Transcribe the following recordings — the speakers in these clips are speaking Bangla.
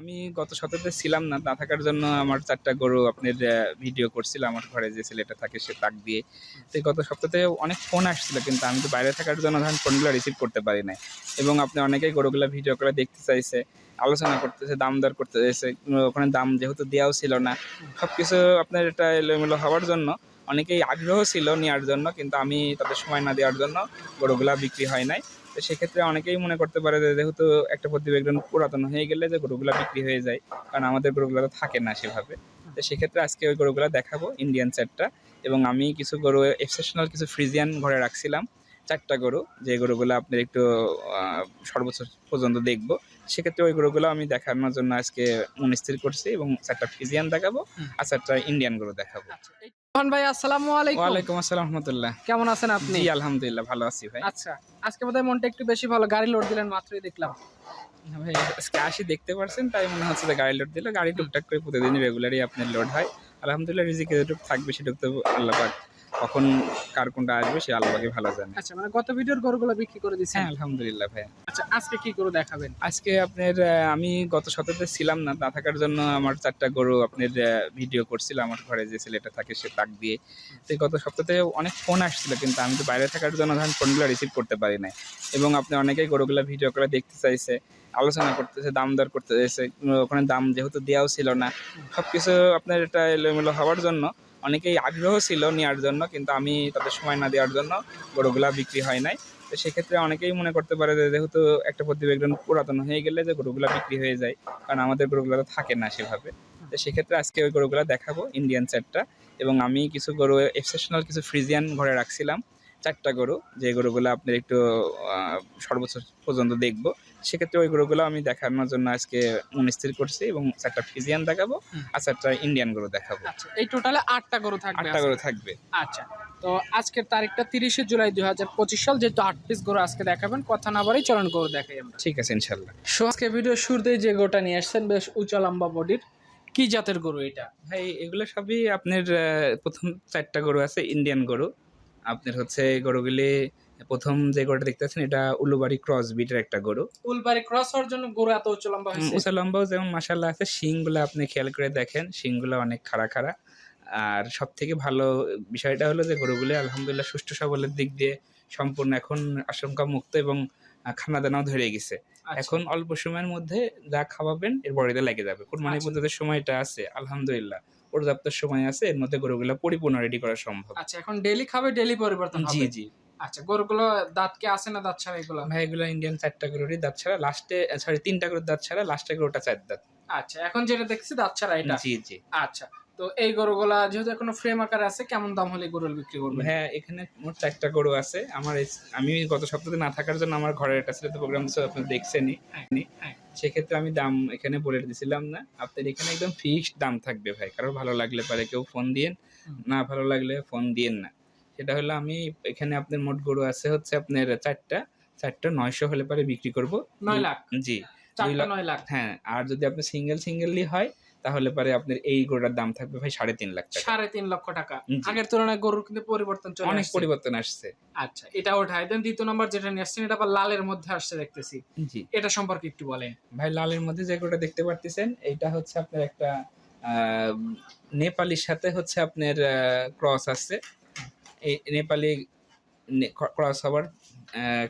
আমি গত সপ্তাহে ছিলাম না না থাকার জন্য আমার চারটা গরু আপনার ভিডিও করছিল আমার ঘরে যে ছেলেটা থাকে সে তাক দিয়ে। তো গত সপ্তাহে অনেক ফোন আসছিল, কিন্তু আমি তো বাইরে থাকার জন্য ধরেন ফোনগুলো রিসিভ করতে পারি নাই। এবং আপনি অনেকেই গরুগুলো ভিডিও করে দেখতে চাইছে, আলোচনা করতেছে, দাম দর করতে চাইছে ওখানে দাম যেহেতু দেওয়াও ছিল না। সব কিছু আপনার এটা এলোমেলো হওয়ার জন্য অনেকেই আগ্রহ ছিল নেওয়ার জন্য, কিন্তু আমি তাদের সময় না দেওয়ার জন্য গরুগুলা বিক্রি হয় নাই। তো সেক্ষেত্রে অনেকেই মনে করতে পারে যে যেহেতু একটা প্রতিবেদন পুরাতন হয়ে গেলে যে গরুগুলা বিক্রি হয়ে যায় কারণ আমাদের গরুগুলো তো থাকে না সেভাবে। তো সেক্ষেত্রে আজকে ওই গরুগুলো দেখাবো ইন্ডিয়ান সেটটা এবং আমি কিছু গরু এক্সেপশনাল কিছু ফ্রিজিয়ান ঘরে রাখছিলাম চারটা গরু। যে গরুগুলো আপনার একটু সর্বোচ্চ পর্যন্ত দেখব। সেক্ষেত্রে ওই গরুগুলো আমি দেখানোর জন্য আজকে মনস্থির করছি এবং চারটা ফ্রিজিয়ান দেখাবো আর চারটা ইন্ডিয়ান গরু দেখাবো। ভাই আসসালামু আলাইকুম। ওয়ালাইকুম আসসালাম রহমতুল্লাহ। কেমন আছেন আপনি? জি আলহামদুলিল্লাহ ভালো আছি ভাই। আচ্ছা আজকে বোধহয় মনটা একটু বেশি ভালো গাড়ি লোড দিলেন মাত্রই দেখলাম। ভাই আজকে আসি দেখতে পারছেন তাই মনে হচ্ছে যে গাড়ি লোড দিলে। গাড়ি টুকটাক করে প্রতিদিন রেগুলারই আপনার লোড হয়। আলহামদুলিল্লাহ রিজিকে যেটুকু থাকবে সেটুকু তো আল্লাহ পাক কখন কার কোনটা আসবে সে আল্লাহ পাকই ভালো জানে। আচ্ছা মানে গত ভিডিওর গরুগুলো বিক্রি করে দিচ্ছেন হ্যাঁ আলহামদুলিল্লাহ ভাই আচ্ছা আজকে কি গরু দেখাবেন? আজকে আপনার আমি গত সপ্তাহে ছিলাম না না থাকার জন্য আমার চারটা গরু আপনার ভিডিও করছিল আমার ঘরে যে ছেলেটা থাকে সে তাক দিয়ে। তো গত সপ্তাহে অনেক ফোন আসছিল কিন্তু আমি তো বাইরে থাকার জন্য ধরেন ফোনগুলো রিসিভ করতে পারি নাই। এবং আপনি অনেকেই গরুগুলো ভিডিও করে দেখতে চাইছে আলোচনা করতেছে দাম দর করতে চাইছে ওখানে দাম যেহেতু দেওয়াও ছিল না। সব কিছু আপনার এটা এলোমেলো হওয়ার জন্য অনেকেই আগ্রহ ছিল নেওয়ার জন্য, কিন্তু আমি তাদের সময় না দেওয়ার জন্য গরুগুলা বিক্রি হয় নাই। তো সেক্ষেত্রে অনেকেই মনে করতে পারে যে, যেহেতু একটা প্রতিবেদন পুরাতন হয়ে গেলে যে গরুগুলা বিক্রি হয়ে যায়, কারণ আমাদের গরুগুলো তো থাকে না সেভাবে। তো সেক্ষেত্রে আজকে ওই গরুগুলো দেখাবো ইন্ডিয়ান সেটটা এবং আমি কিছু গরু এক্সেপশনাল কিছু ফ্রিজিয়ান ঘরে রাখছিলাম। চারটা গরু যে গরুগুলো আপনার একটু সর্বোচ্চ পর্যন্ত দেখব। সেক্ষেত্রে ওই গরুগুলো আমি দেখানোর জন্য আজকে মনস্থির করছি এবং চারটা ফ্রিজিয়ান দেখাবো আর চারটা ইন্ডিয়ান গরু দেখাবো। আচ্ছা এই টোটালে আটটা গরু থাকবে আটটা গরু থাকবে। আচ্ছা তো আজকের তারিখটা তিরিশে জুলাই দুই হাজার পঁচিশ সাল যেহেতু আট পিস গরু আজকে দেখাবেন কথা না বাড়ি চলন গরু দেখাই আমরা। ঠিক আছে ইনশাল্লাহ। সো আজকে ভিডিও শুরুতেই যে গরুটা নিয়ে আসছেন বেশ উঁচা লম্বা বডির কি জাতের গরু এটা? ভাই এগুলো সবই আপনার প্রথম চারটা গরু আছে ইন্ডিয়ান গরু। আপনার হচ্ছে গরুগুলি প্রথম যে গরুটা দেখতে পাচ্ছেন এটা উলুবাড়ি ক্রস বিটের একটা গরু। উলবাড়ি ক্রস হওয়ার জন্য গরু এত উঁচু লম্বা হয়েছে? উঁচা লম্বাও যেমন মাসাল্লাহ আছে শিংগুলো আপনি খেয়াল করে দেখেন শিংগুলো অনেক খাড়া খাড়া। আর সব থেকে ভালো বিষয়টা হলো যে গরুগুলি আলহামদুলিল্লাহ সুষ্ঠু সবলের দিক দিয়ে সম্পূর্ণ এখন আশঙ্কা মুক্ত এবং খানা দানাও ধরে গেছে। আচ্ছা, এখন অল্প সময়ের মধ্যে যা খাওয়াবেন এর বডিতে লেগে যাবে। কোরবানি আচ্ছা। পদ্ধতির সময়টা আছে আলহামদুলিল্লাহ। পর্যাপ্ত সময় আছে এর মধ্যে গরুগুলো পরিপূর্ণ রেডি করা সম্ভব। আচ্ছা এখন ডেলি খাবে ডেলি পরিবর্তন জি জি। আচ্ছা গরুগুলো দাঁত কি আছে না দাঁত ছাড়া এগুলো? ভাই এগুলো ইন্ডিয়ান চারটা গরুরই দাঁত ছাড়া লাস্টে সরি তিনটা গরুর দাঁত ছাড়া লাস্টে গরুটা চার দাঁত। আচ্ছা এখন যেটা দেখছি দাঁত ছাড়া এটা। জি জি। আচ্ছা তো এই গরুগুলা যেহেতু এখনও ফ্রেম আকারে আছে কেমন দাম হলে গরু বিক্রি করবে হ্যাঁ এখানে মোট চারটা গরু আছে। আমার আমি গত সপ্তাহে না থাকার জন্য আমার ঘরের একটা ছিল প্রোগ্রাম আপনি দেখছেনই। হ্যাঁ, হ্যাঁ। সেক্ষেত্রে আমি দাম এখানে বলে দিছিলাম না। আপনার এখানে একদম ফিক্সড দাম থাকবে ভাই। কারও ভালো লাগলে পারে কেউ ফোন দিয়েন না ভালো লাগলে ফোন দিয়েন না। সেটা হলো আমি এখানে আপনার মোট গরু আছে হচ্ছে আপনার চারটা। চারটা নয়শো হলে পারে বিক্রি করব। নয় লাখ? জি। লাখ। নয় লাখ? হ্যাঁ আর যদি আপনি সিঙ্গেল সিঙ্গেললি হয় তাহলে পারে আপনার এই গরুটার দাম থাকবে ভাই সাড়ে তিন লাখ টাকা। সাড়ে তিন লক্ষ টাকা। আগের তুলনায় গরুর কিন্তু পরিবর্তন চলে অনেক পরিবর্তন আসছে। আচ্ছা এটা ওঠাই দেন দ্বিতীয় নম্বর যেটা নিয়ে আসছেন এটা আবার লালের মধ্যে আসছে দেখতেছি। জি। এটা সম্পর্কে একটু বলেন। ভাই লালের মধ্যে যে গরুটা দেখতে পারতেছেন এটা হচ্ছে আপনার একটা আহ, নেপালির সাথে হচ্ছে আপনার ক্রস আছে এই নেপালি ক্রস হওয়ার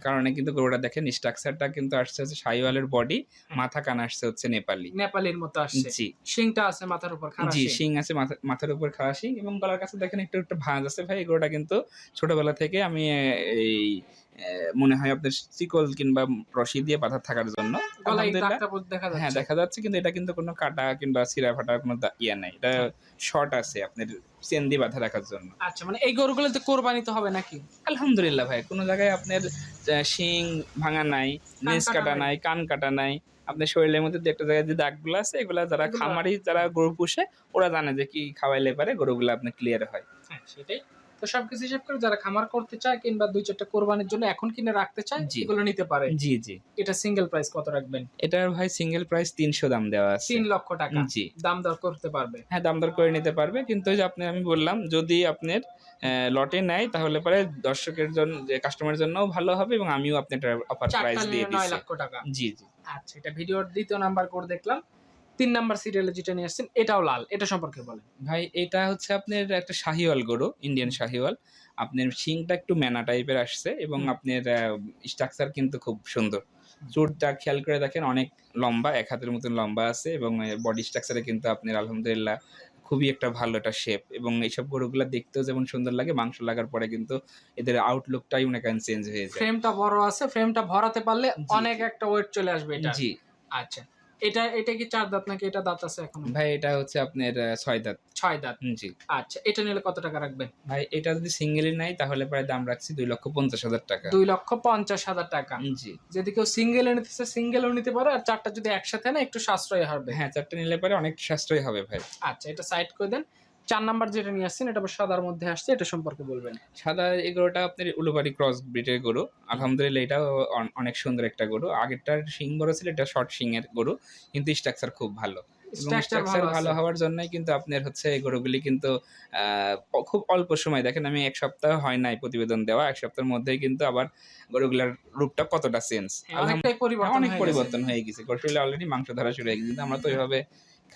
কারণে কিন্তু গরুটা দেখেন স্ট্রাকচারটা কিন্তু আসছে হচ্ছে সাইওয়ালের বডি মাথা কান আসছে হচ্ছে নেপালি। নেপালের মতো আসছে। জি। শিংটা আছে মাথার উপর জি শিং। আছে মাথা- মাথার উপর খাওয়া শিং এবং গলার কাছে দেখেন একটু একটু ভাঁজ আছে। ভাই গরুটা কিন্তু ছোটবেলা থেকে আমি এই মনে হয় আপনার চিকল কিংবা রশি দিয়ে বাঁধা থাকার জন্য। হ্যাঁ দেখা যাচ্ছে কিন্তু এটা কিন্তু কোনো কাটা কিংবা সিরা ফাটার কোনো ইয়ে নাই। এটা শর্ট আছে আপনার চেন দিয়ে বাঁধা রাখার জন্য। আচ্ছা মানে এই গরুগুলোতে কোরবানি তো হবে নাকি? আলহামদুলিল্লাহ ভাই কোনো জায়গায় আপনার শিং ভাঙা নাই নেজ কাটা নাই। কান কাটা নাই। আপনার শরীরের মধ্যে একটা জায়গায় যে দাগগুলো আছে এগুলা যারা খামারি যারা গরু পুষে ওরা জানে যে কি খাওয়াইলে পারে গরুগুলো আপনার ক্লিয়ার হয়। হ্যাঁ সেটাই। তো সবকিছু হিসাব করে যারা খামার করতে চায় কিংবা দুই চারটা কোরবানির জন্য এখন কিনে রাখতে চায় এগুলো নিতে পারে। জি জি। এটা সিঙ্গেল প্রাইস কত রাখবেন? এটার ভাই সিঙ্গেল প্রাইস তিনশো দাম দেওয়া আছে। তিন লক্ষ টাকা। জি। দাম দর করতে পারবে। হ্যাঁ দাম দর করে নিতে পারবে। কিন্তু ওই যে আপনি আমি বললাম যদি আপনার লটে নেয় তাহলে পরে দর্শকের জন্য যে কাস্টমারের জন্য ভালো হবে এবং আমিও আপনার অফার প্রাইস দিয়ে নিলে নয় দিচ্ছি। লক্ষ টাকা। জি জি। আচ্ছা এটা ভিডিওর দ্বিতীয় নাম্বার করে দেখলাম। তিন নাম্বার সিরিয়ালে যেটা নিয়ে আসছেন এটাও লাল এটা সম্পর্কে বলেন। ভাই এটা হচ্ছে আপনার একটা শাহিওয়াল গরু ইন্ডিয়ান শাহিওয়াল। আপনার শিংটা একটু ম্যানা টাইপের আসছে এবং আপনার স্ট্রাকচার কিন্তু খুব সুন্দর। চুটটা খেয়াল করে দেখেন অনেক লম্বা এক হাতের মতন লম্বা আছে এবং বডি স্ট্রাকচারে কিন্তু আপনার আলহামদুলিল্লাহ খুবই একটা ভালো একটা শেপ এবং এইসব গরুগুলো দেখতেও যেমন সুন্দর লাগে মাংস লাগার পরে কিন্তু এদের আউটলুকটাই করেন চেঞ্জ হয়ে যায়। ফ্রেমটা বড় আছে ফ্রেমটা ভরাতে পারলে অনেক একটা ওয়েট চলে আসবে এটা জি। আচ্ছা। এটা এটা কি চার দাঁত নাকি? এটা দাঁত আছে এখন। ভাই এটা হচ্ছে আপনার ছয় দাঁত। ছয় দাঁত। জি। আচ্ছা এটা নিলে কত টাকা রাখবেন? ভাই এটা যদি সিঙ্গেলই নাই তাহলে প্রায় দাম রাখছি দুই লক্ষ পঞ্চাশ হাজার টাকা। দুই লক্ষ পঞ্চাশ হাজার টাকা। জি। যদি কেউ সিঙ্গেল নিতে নিতেছে সিঙ্গেলও নিতে পারে আর চারটা যদি একসাথে না একটু সাশ্রয় হবে। হ্যাঁ চারটা নিলে পরে অনেক সাশ্রয় হবে ভাই। আচ্ছা এটা সাইড করে দেন। চার নাম্বার যেটা নিয়ে আসছেন এটা সাদার মধ্যে আসছে এটা সম্পর্কে বলবেন। সাদা এই গরুটা আপনার উলুবাড়ি ক্রস ব্রিডের গরু। আলহামদুলিল্লাহ অন- অনেক সুন্দর একটা গরু। আগেরটার শিং বড় ছিল এটা শর্ট শিং এর গরু। কিন্তু স্ট্রাকচার খুব ভালো। স্ট্রাকচার ভালো হওয়ার জন্যই কিন্তু আপনার হচ্ছে এই গরুগুলি কিন্তু খুব অল্প সময়। দেখেন আমি এক সপ্তাহ হয় নাই প্রতিবেদন দেওয়া। এক সপ্তাহের মধ্যেই কিন্তু আবার গরুগুলার রূপটা কতটা চেঞ্জ হ্যাঁ, অনেক পরিবর্তন হয়ে গেছে। গরুগুলি অলরেডি মাংস ধরা শুরু হয়ে গেছে। কিন্তু আমরা তো ওইভাবে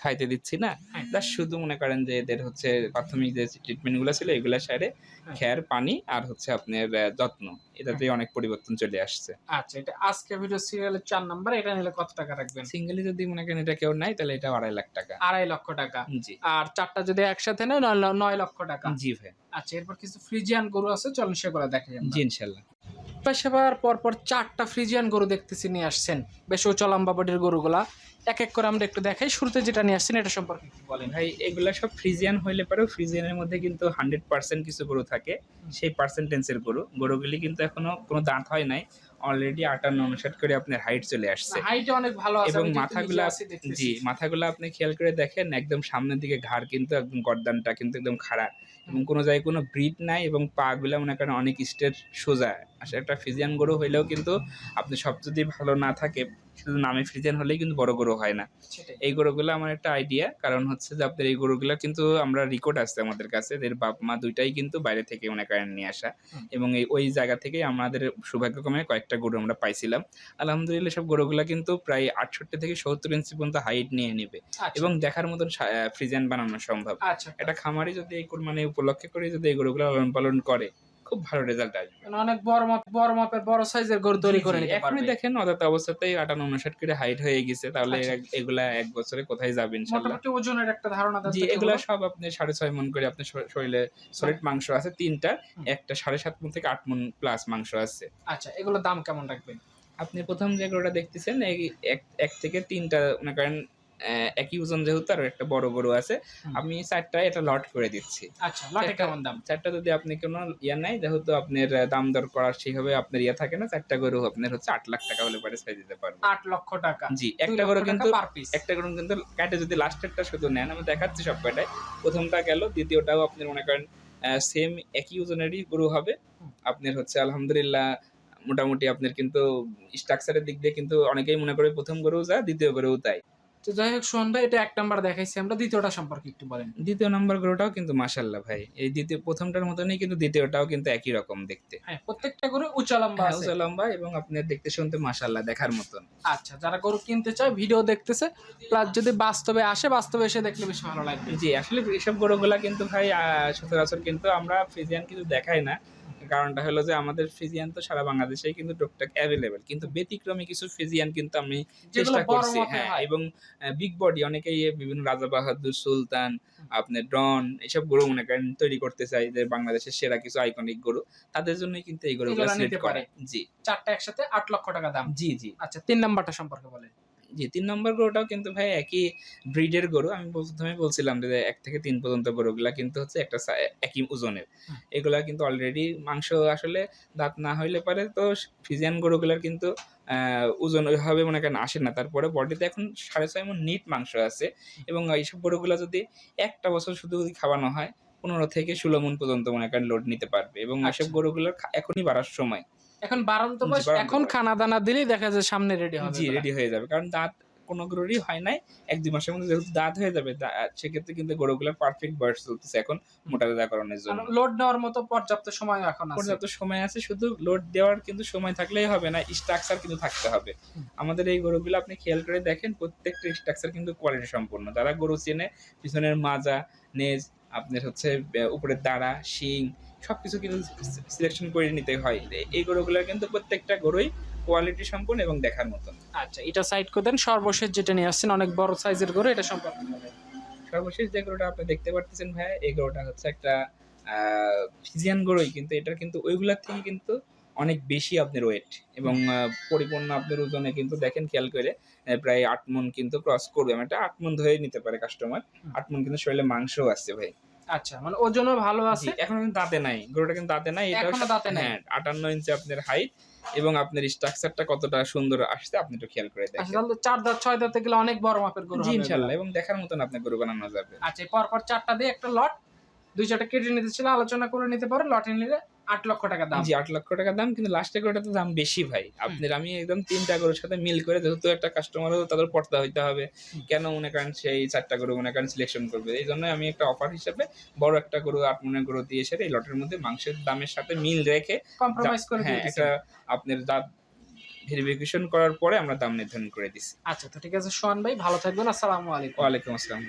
খাইতে দিচ্ছি না। হ্যাঁ। জাস্ট শুধু মনে করেন যে এদের হচ্ছে প্রাথমিক যে ট্রিটমেন্টগুলো ছিল এগুলো সারে হ্যাঁ। খেয়ার পানি আর হচ্ছে আপনার যত্ন। এটাতে অনেক পরিবর্তন চলে আসছে। আচ্ছা এটা আজকে ভিডিও সিরিয়ালের চার নাম্বার এটা নিলে কত টাকা রাখবেন? সিঙ্গেলি যদি মনে করেন এটা কেউ নাই তাহলে এটা আড়াই লাখ টাকা। আড়াই লক্ষ টাকা। জি। আর চারটা যদি একসাথে নেয় নয় লক্ষ টাকা। জি ভাই। আচ্ছা এরপর কিছু ফ্রিজিয়ান গরু আছে চলুন সেগুলো দেখে যান জি ইনশাল্লাহ। সেবার পর পর চারটা ফ্রিজিয়ান গরু দেখতেছি নিয়ে আসছেন। বেশ ওচল লম্বা বডির গরুগুলা। এক এক করে আমরা একটু দেখাই। শুরুতে যেটা নিয়ে আসছেন এটা সম্পর্কে বলেন? ভাই এগুলো সব ফ্রিজিয়ান হইলে পরেও ফ্রিজিয়ানের মধ্যে কিন্তু হান্ড্রেড পার্সেন্ট কিছু গরু থাকে। সেই পার্সেন্টেন্সের গরু। গরুগুলি কিন্তু এখনও কোনো দাঁত হয় নাই। অলরেডি আটান্ন উনষাট করে আপনার হাইট চলে আসছে। হাইটে অনেক ভালো আছে এবং মাথাগুলা। জি মাথাগুলো আপনি খেয়াল করে দেখেন একদম সামনের দিকে ঘাড় কিন্তু একদম গর্দানটা কিন্তু একদম খাড়া। এবং কোনো জায়গায় কোনো ব্রিড নাই এবং পা গুলা মনে করেন অনেক স্টেট সোজা। আসলে একটা ফিজিয়ান গরু হইলেও কিন্তু আপনি সব যদি ভালো না থাকে শুধু নামে ফ্রিজিয়ান হলেই কিন্তু বড় গরু হয় না। এই গরুগুলো আমার একটা আইডিয়া কারণ হচ্ছে যে আপনার এই গরুগুলো কিন্তু আমরা রেকর্ড আছে আমাদের কাছে এদের বাপ মা দুইটাই কিন্তু বাইরে থেকে মনে করেন নিয়ে আসা। এবং এই ওই জায়গা থেকেই আমাদের সৌভাগ্যক্রমে কয়েকটা গরু আমরা পাইছিলাম। আলহামদুলিল্লাহ সব গরুগুলো কিন্তু প্রায় আটষট্টি থেকে সত্তর ইঞ্চি পর্যন্ত হাইট নিয়ে নেবে। আচ্ছা, এবং দেখার মতন ফ্রিজেন বানানো সম্ভব। আচ্ছা। এটা খামারি যদি এই মানে উপলক্ষে করে যদি এই গরুগুলো লালন পালন করে খুব ভালো রেজাল্ট আসবে। মানে অনেক বড় মাপ বড় মাপের বড় সাইজের গরু তৈরি করে নিতে পারবে। দেখেন অদাত অবস্থাতেই আটান্ন উনষাট করে হাইট হয়ে গেছে তাহলে আচ্ছা। এগুলা এক বছরে কোথায় যাবে ইনশাল্লাহ? মোটামুটি ওজনের একটা ধারণা দেন জি এগুলা সব আপনি সাড়ে ছয় মন করে আপনার শরীরে সলিড মাংস আছে তিনটা একটা সাড়ে সাত মন থেকে আট মন প্লাস মাংস আছে। আচ্ছা এগুলোর দাম কেমন রাখবেন? আপনি প্রথম যে গরুটা দেখতেছেন এই এক এক থেকে তিনটা মনে করেন একই ওজন যেহেতু আর একটা বড় গরু আছে আমি চারটা এটা লট করে দিচ্ছি। আচ্ছা লটে কেমন দাম? চারটা যদি আপনি কোনো ইয়া নাই যেহেতু আপনার দাম দর করার সেইভাবে আপনার ইয়া থাকে না চারটা গরু আপনার হচ্ছে আট লাখ টাকা হলে পারে ছাই দিতে পারব। আট লক্ষ টাকা। জি একটা গরু কিন্তু একটা গরু কিন্তু কাটে যদি লাস্টেরটা শুধু নেন আমি দেখাচ্ছি সব কয়টায়। প্রথমটা গেল দ্বিতীয়টাও আপনি মনে করেন সেম একই ওজনেরই গরু হবে। আপনার হচ্ছে আলহামদুলিল্লাহ মোটামুটি আপনার কিন্তু স্ট্রাকচারের দিক দিয়ে কিন্তু অনেকেই মনে করে প্রথম গরু যা দ্বিতীয় গরুও তাই তো যাই হোক সোহান ভাই এটা এক নাম্বার দেখাইছি আমরা দ্বিতীয়টা সম্পর্কে একটু বলেন। দ্বিতীয় নম্বর গরুটাও কিন্তু মাসাল্লাহ ভাই এই দ্বিতীয় প্রথমটার মতনই কিন্তু দ্বিতীয়টাও কিন্তু একই রকম দেখতে। হ্যাঁ প্রত্যেকটা গরু উঁচা লম্বা হ্যাঁ, আছে। উঁচা লম্বা এবং আপনি দেখতে শুনতে মাসাল্লাহ দেখার মতন। আচ্ছা যারা গরু কিনতে চায় ভিডিও দেখতেছে প্লাস যদি বাস্তবে আসে বাস্তবে এসে দেখলে বেশি ভালো লাগবে। জি আসলে এসব গরুগুলা কিন্তু ভাই সচরাচর কিন্তু আমরা ফ্রিজিয়ান কিন্তু দেখাই না। কারণটা হলো যে আমাদের ফিজিয়ান তো সারা বাংলাদেশেই কিন্তু টুকটাক অ্যাভেলেবেল কিন্তু ব্যতিক্রমী কিছু ফিজিয়ান কিন্তু আমি চেষ্টা করছি হ্যাঁ এবং বিগ বডি অনেকেই বিভিন্ন রাজা বাহাদুর সুলতান আপনার ডন এসব গরু মনে করেন তৈরি করতে চাই যে বাংলাদেশের সেরা কিছু আইকনিক গরু তাদের জন্যই কিন্তু এই গরুগুলো সিলেক্ট করে। জি। চারটা একসাথে আট লক্ষ টাকা দাম। জি জি। আচ্ছা তিন নাম্বারটা সম্পর্কে বলেন। জি তিন নম্বর গরুটাও কিন্তু ভাই একই ব্রিডের গরু। আমি প্রথমে বলছিলাম যে এক থেকে তিন পর্যন্ত গরুগুলা কিন্তু হচ্ছে একটা একই ওজনের। এগুলা কিন্তু অলরেডি মাংস আসলে দাঁত না হইলে পারে তো ফিজিয়ান গরুগুলার কিন্তু আহ, ওজন ওইভাবে মনে করেন আসে না। তারপরে বডিতে এখন সাড়ে ছয় মন নিট মাংস আছে এবং এইসব গরুগুলা যদি একটা বছর শুধু যদি খাওয়ানো হয় পনেরো থেকে ষোলো মন পর্যন্ত মনে করেন লোড নিতে পারবে। এবং এসব আচ্ছা। গরুগুলোর এখনই বাড়ার সময়। এখন বারন্ত বয়স এখন খানা দানা দিলেই দেখা যায় সামনে রেডি হবে জি রেডি হয়ে যাবে কারণ দাঁত কোনো গরুরই হয় নাই এক দুই মাসের মধ্যে যেহেতু দাঁত হয়ে যাবে সেক্ষেত্রে কিন্তু গরুগুলোর পারফেক্ট বয়স চলতেছে এখন মোটা দাদাকরণের জন্য। লোড নেওয়ার মতো পর্যাপ্ত সময় এখন আছে। পর্যাপ্ত সময় আছে শুধু লোড দেওয়ার কিন্তু সময় থাকলেই হবে না স্ট্রাকচার কিন্তু থাকতে হবে। আমাদের এই গরুগুলো আপনি খেয়াল করে দেখেন প্রত্যেকটা স্ট্রাকচার কিন্তু কোয়ালিটি সম্পূর্ণ। যারা গরু চেনে পিছনের মাজা নেজ আপনার হচ্ছে উপরের দাঁড়া শিং সবকিছু কিন্তু সিলেকশন করে নিতে হয়। এই গরুগুলোর কিন্তু প্রত্যেকটা গরুই কোয়ালিটি সম্পূর্ণ এবং দেখার মতন। আচ্ছা এটা সাইড করে দেন। সর্বশেষ যেটা নিয়ে আসছেন অনেক বড় সাইজের গরু এটা সম্পর্কে সর্বশেষ যে গরুটা আপনি দেখতে পারতেছেন ভাইয়া এই গরুটা হচ্ছে একটা ফিজিয়ান গরুই কিন্তু এটার কিন্তু ওইগুলার থেকে কিন্তু অনেক বেশি আপনার ওয়েট এবং পরিপূর্ণ আপনার ওজনে কিন্তু দেখেন খেয়াল করে প্রায় আট মন কিন্তু ক্রস করবে। মানে এটা আট মন ধরে নিতে পারে কাস্টমার আট মন কিন্তু শরীরে মাংসও আছে ভাই। আচ্ছা মানে ওজনও ভালো আছে। এখন কিন্তু দাঁতে নাই গরুটা কিন্তু দাঁতে নাই এটা এখনও দাঁতে নাই? হ্যাঁ আটান্ন ইঞ্চি আপনার হাইট এবং আপনার স্ট্রাকচারটা কতটা সুন্দর আসছে আপনি একটু খেয়াল করে দেখেন। তো চার দাঁত ছয় দাঁতে গেলে অনেক বড় মাপের গরু জি হবে ইনশাআল্লাহ এবং দেখার মতন আপনার গরু বানানো যাবে। আচ্ছা পর পরপর চারটা দিয়ে একটা লট দুই চারটা কেটে নিতে ছিল আলোচনা করে নিতে পারে লটে নিলে আট লক্ষ টাকা দাম। জি আট লক্ষ টাকা দাম কিন্তু লাস্টে গরুটা তো দাম বেশি ভাই। আপনার আমি একদম তিনটা গরুর সাথে মিল করে যেহেতু একটা কাস্টমারও তাদের পড়তে হইতে হবে। কেন মনে করেন সেই চারটা গরু মনে করেন সিলেকশন করবে? এই জন্য আমি একটা অফার হিসাবে বড় একটা গরু আট মনের গরু দিয়ে এসে এই লটের মধ্যে মাংসের দামের সাথে মিল রেখে কম্প্রোমাইজ করে হ্যাঁ একটা আপনার দাঁত ভেরিফিকেশন করার পরে আমরা দাম নির্ধারণ করে দিছি। আচ্ছা তো ঠিক আছে সোহান ভাই ভালো থাকবেন। আসসালামু আলাইকুম। ওয়ালাইকুম আসসালাম।